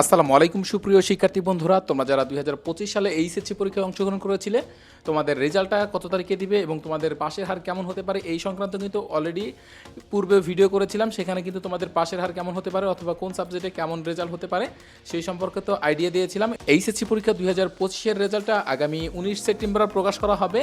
আসসালামু আলাইকুম, সুপ্রিয় শিক্ষার্থী বন্ধুরা। তোমরা যারা দুই হাজার পঁচিশ সালে এইচএসসি পরীক্ষায় অংশগ্রহণ করেছিলে, তোমাদের রেজাল্টটা কত তারিখে দিবে এবং তোমাদের পাশের হার কেমন হতে পারে এই সংক্রান্ত কিন্তু অলরেডি পূর্বে ভিডিও করেছিলাম। সেখানে কিন্তু তোমাদের পাশের হার কেমন হতে পারে অথবা কোন সাবজেক্টে কেমন রেজাল্ট হতে পারে সেই সম্পর্কে তো আইডিয়া দিয়েছিলাম। এইচএসসি পরীক্ষা দুই হাজার পঁচিশের রেজাল্টটা আগামী উনিশ সেপ্টেম্বর প্রকাশ করা হবে।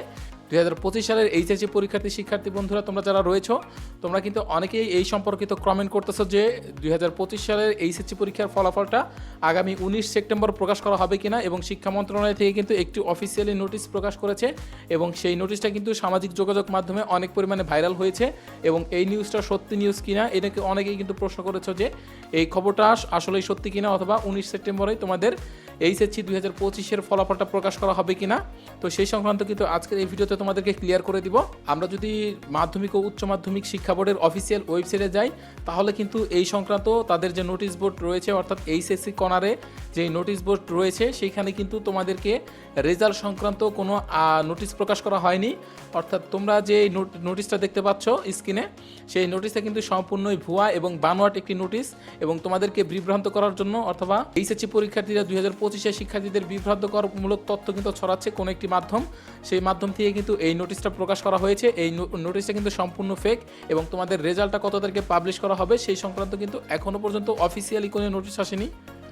দুই হাজার পঁচিশ সালের এইচএসসি পরীক্ষার্থী শিক্ষার্থী বন্ধুরা, তোমরা যারা রয়েছো, তোমরা কিন্তু অনেকেই এই সম্পর্কিত কমেন্ট করতেছো যে দুই হাজার পঁচিশ সালের এইচএসসি পরীক্ষার ফলাফলটা আগামী উনিশ সেপ্টেম্বর প্রকাশ করা হবে কিনা এবং শিক্ষা মন্ত্রণালয় থেকে কিন্তু একটি অফিসিয়ালি নোটিশ প্রকাশ করেছে এবং সেই নোটিশটা কিন্তু সামাজিক যোগাযোগ মাধ্যমে অনেক পরিমাণে ভাইরাল হয়েছে এবং এই নিউজটা সত্যি নিউজ কিনা এটাকে অনেকেই কিন্তু প্রশ্ন করেছ যে এই খবরটা আস- আসলেই সত্যি কিনা অথবা উনিশ সেপ্টেম্বরেই তোমাদের এইচএসসি দুই হাজার পঁচিশের ফলাফলটা প্রকাশ করা হবে কিনা? তো সেই সংক্রান্ত কিন্তু আজকের এই ভিডিওতে তোমাদেরকে ক্লিয়ার করে দিব। আমরা যদি মাধ্যমিক ও উচ্চ মাধ্যমিক শিক্ষা বোর্ডের অফিসিয়াল ওয়েবসাইটে যাই, তাহলে কিন্তু এই সংক্রান্ত তাদের যে নোটিশ বোর্ড রয়েছে, অর্থাৎ এইচএসসি কর্নারে যে নোটিশ বোর্ড রয়েছে সেইখানে কিন্তু তোমাদেরকে রেজাল্ট সংক্রান্ত কোনো নোটিশ প্রকাশ করা হয়নি। অর্থাৎ তোমরা যে নোটিশটা দেখতে পাচ্ছ স্ক্রিনে সেই নোটিশটা কিন্তু সম্পূর্ণই ভুয়া এবং বানোয়াট একটি নোটিশ এবং তোমাদেরকে বিভ্রান্ত করার জন্য অথবা এইচএসসি পরীক্ষার্থীরা দুই হাজার পঁচিশে শিক্ষার্থীদের বিভ্রান্তকরমূলক তথ্য কিন্তু ছড়াচ্ছে কোনো একটি মাধ্যম। সেই মাধ্যম থেকে কিন্তু এই নোটিশটা প্রকাশ করা হয়েছে। এই নোটিশটা কিন্তু সম্পূর্ণ ফেক এবং তোমাদের রেজাল্টটা কত তারিখে পাবলিশ করা হবে সেই সংক্রান্ত কিন্তু এখনও পর্যন্ত অফিসিয়ালি কোনো নোটিশ আসেনি।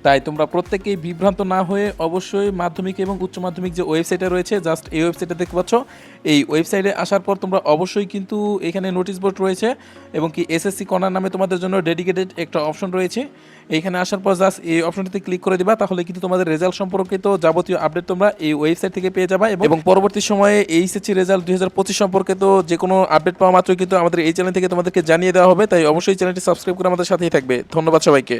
তাই তোমরা প্রত্যেকেই বিভ্রান্ত না হয়ে অবশ্যই মাধ্যমিক এবং উচ্চ মাধ্যমিক যে ওয়েবসাইটে রয়েছে জাস্ট এই ওয়েবসাইটে দেখতে পাচ্ছ। এই ওয়েবসাইটে আসার পর তোমরা অবশ্যই কিন্তু এখানে নোটিশ বোর্ড রয়েছে এবং কি এসএসসি কর্নার নামে তোমাদের জন্য ডেডিকেটেড একটা অপশন রয়েছে। এইখানে আসার পর জাস্ট এই অপশনটিতে ক্লিক করে দিবা তাহলে কিন্তু তোমাদের রেজাল্ট সম্পর্কিত যাবতীয় আপডেট তোমরা এই ওয়েবসাইট থেকে পেয়ে যাবা এবং পরবর্তী সময়ে এইচএসসি রেজাল্ট দুই হাজার পঁচিশ সম্পর্কিত যে কোনো আপডেট পাওয়া মাত্রই কিন্তু আমাদের এই চ্যানেল থেকে তোমাদেরকে জানিয়ে দেওয়া হবে। তাই অবশ্যই চ্যানেলটি সাবস্ক্রাইব করে আমাদের সাথেই থাকবে। ধন্যবাদ সবাইকে।